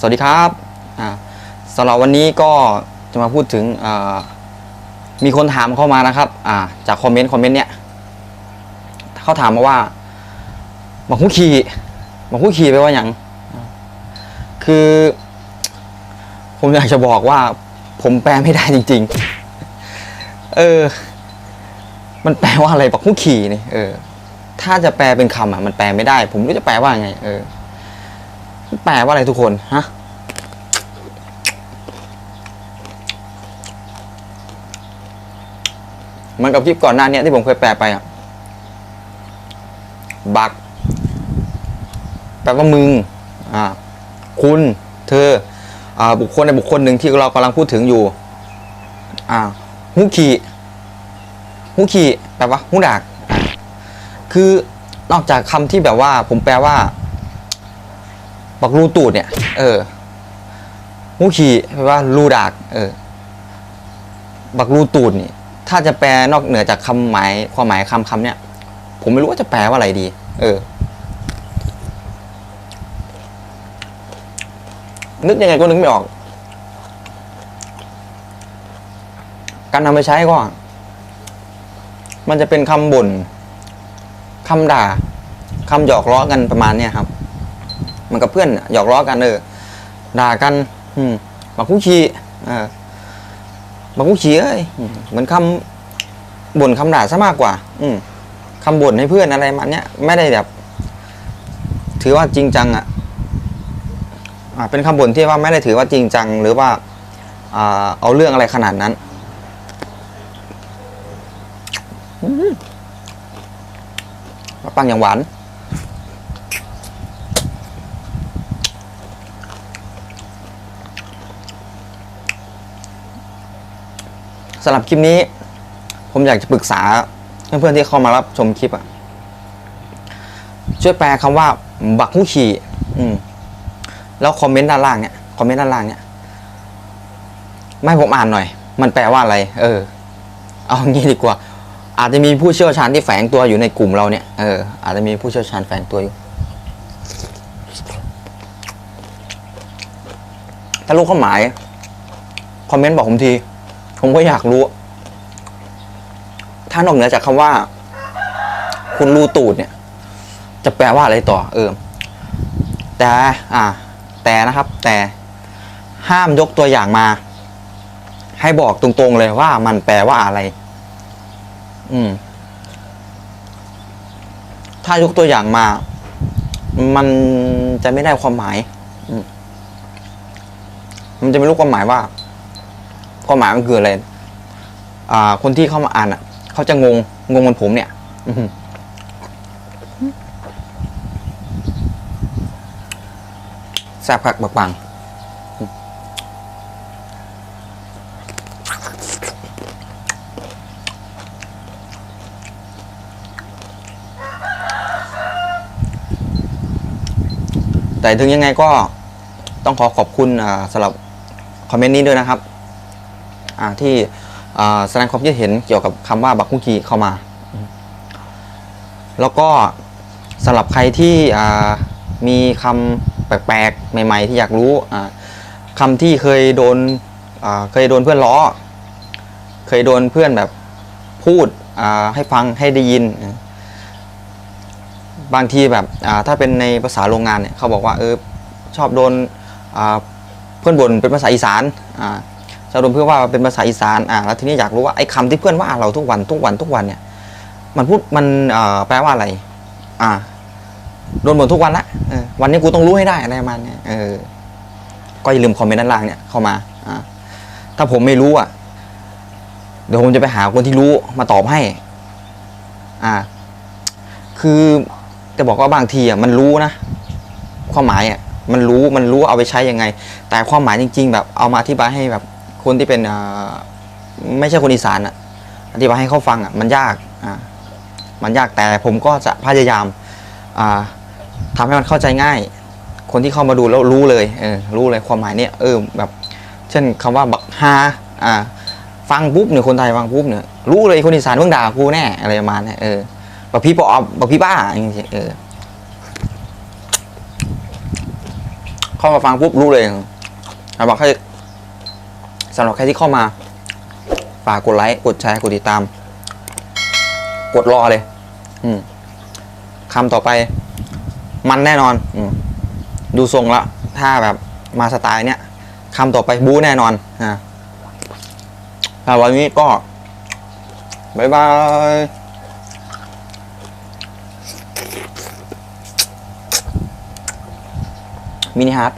สวัสดีครับอ่าสำหรับวันนี้ก็จะมาพูดถึงอ่ามีคนถามเข้ามานะครับอ่าจากคอมเมนต์คอมเมนต์เนี้ยเขาถามมาว่าบักฮุขี่บักฮุขี่ไปลว่าอย่างคือ ผมอยากจะบอกว่าผมแปลไม่ได้จริง ๆ เออ มันแปลว่าอะไรบักฮุขี่นี่เออถ้าจะแปลเป็นคำอะมันแปลไม่ได้ ผมรู้จะแปลว่าไง เออ แปลว่าอะไรทุกคนฮะมันกับคลิปก่อนหน้านี้ที่ผมเคยแปลไปอะบัก แปลว่ามึง อ่า คุณ เธอ อ่า บุคคลในบุคคลหนึ่งที่เรากำลังพูดถึงอยู่ อ่าฮุขีฮุขีแปลว่าฮุดาก อ่า คือนอกจากคำที่แบบว่า ผมแปลว่า บักรูตูดเนี่ย เออหูขี่แปลว่ารูดาก เออ บักรูตูดนี่ ถ้าจะแปลนอกเหนือจากคำหมายความหมายคำคำเนี่ย ผมไม่รู้ว่าจะแปลว่าอะไรดี เออ นึกยังไงก็นึกไม่ออก การนำไปใช้ก็ มันจะเป็นคำบ่นคำด่าคำหยอกล้อกันประมาณเนี้ยครับ มันกับเพื่อนหยอกล้อกันเออด่ากัน อืมบักผู้ชีเออบักผู้ชีเอ้ยเหมือนคำบ่นคำด่าซะมากกว่า อืมคำบ่นให้เพื่อนอะไรมันเนี้ยไม่ได้แบบ ถือว่าจริงจังอะอ่าเป็นคำบ่นที่ว่าไม่ได้ถือว่าจริงจัง หรือว่าอ่าเอาเรื่องอะไรขนาดนั้นอืมมะปังอย่างหวาน สำหรับคลิปนี้ ผมอยากจะปรึกษาเพื่อนๆที่เข้ามารับชมคลิปอะช่วยแปลคำว่า บักฮุขี่อืมแล้วคอมเมนต์ด้านล่างเนี่ยคอมเมนต์ด้านล่างเนี่ยไม่ผมอ่านหน่อย มันแปลว่าอะไร เออ เอางี้ดีกว่า อาจจะมีผู้เชี่ยวชาญที่แฝงตัวอยู่ในกลุ่มเราเนี่ยเอออาจจะมีผู้เชี่ยวชาญแฝงตัวอยู่ถ้ารู้ความหมาย คอมเมนต์บอกผมที ผมก็อยากรู้ ถ้านอกเหนือจากคำว่า คุณรูตูดเนี่ย จะแปลว่าอะไรต่อ เออ แต่ อ่า แต่นะครับ แต่ห้ามยกตัวอย่างมา ให้บอกตรงๆเลยว่ามันแปลว่าอะไร อืม ถ้ายกตัวอย่างมา มันจะไม่ได้ความหมายอืมมันจะไม่รู้ความหมายว่า ความหมายมันคืออะไรอ่า คนที่เข้ามาอ่านอะ เขาจะงงงงเหมือนผมเนี่ยอื้อหือแซ่บคักบักปังแต่ถึงยังไงก็ต้องขอขอบคุณสำหรับคอมเมนต์นี้ด้วยนะครับ ที่แสดงความคิดเห็นเกี่ยวกับคำว่าบักคุกีเข้ามา แล้วก็สำหรับใครที่มีคำแปลกๆ ใหม่ๆ ที่อยากรู้อ่าคำที่เคยโดนเคยโดนเพื่อนล้อ เคยโดนเพื่อนแบบพูดอ่าให้ฟังให้ได้ยิน บางทีแบบอ่าถ้าเป็นในภาษาโรงงานเนี่ยเขาบอกว่าเออชอบโดนอ่าเพื่อนบ่นเป็นภาษาอีสาน อ่าชอบโดนเพื่อว่าเป็นภาษาอีสานอ่าแล้วทีนี้อยากรู้ว่าไอ้คำที่เพื่อนว่าเราทุกวันทุกวันทุกวันเนี่ยมันพูดมันอ่าแปลว่าอะไร อ่าโดนบ่นทุกวันละเออวันนี้กูต้องรู้ให้ได้อะไรประมาณนี้เออ ก็อย่าลืมคอมเมนต์ด้านล่างเนี่ยเข้ามาอ่าถ้าผมไม่รู้อะ เดี๋ยวผมจะไปหาคนที่รู้มาตอบให้ อ่า คือจะบอกว่าบางทีอะมันรู้นะความหมายอะมันรู้มันรู้เอาไปใช้ยังไง แต่ความหมายจริง ๆ แบบเอามาอธิบายให้แบบ คนที่เป็นไม่ใช่คนอีสานอะอธิบายให้เขาฟังอะมันยากอ่ามันยากแต่ผมก็จะพยายามอ่าทำให้มันเข้าใจง่าย คนที่เข้ามาดูแล้วรู้เลยเออรู้เลยความหมายเนี่ยเออแบบ เช่นคำว่าบักฮาอ่าฟังปุ๊บเนี่ยคนไทยฟังปุ๊บเนี่ยรู้เลยคนอีสานเพิ่งด่ากูแน่อะไรประมาณเนี้ยเออบักพี่ปอบบักพี่บ้าอย่างเงี้ยเออเข้ามาฟังปุ๊บรู้เลยสำหรับใคร สำหรับใครที่เข้ามา ฝากกดไลค์กดแชร์กดติดตาม กดรอเลย อืมคำต่อไป มันแน่นอนอืดูทรงละ ถ้าแบบมาสไตล์เนี้ยคำต่อไปบู๊แน่นอนอ่าแต่วันนี้ก็บายบายมินิฮาร์ด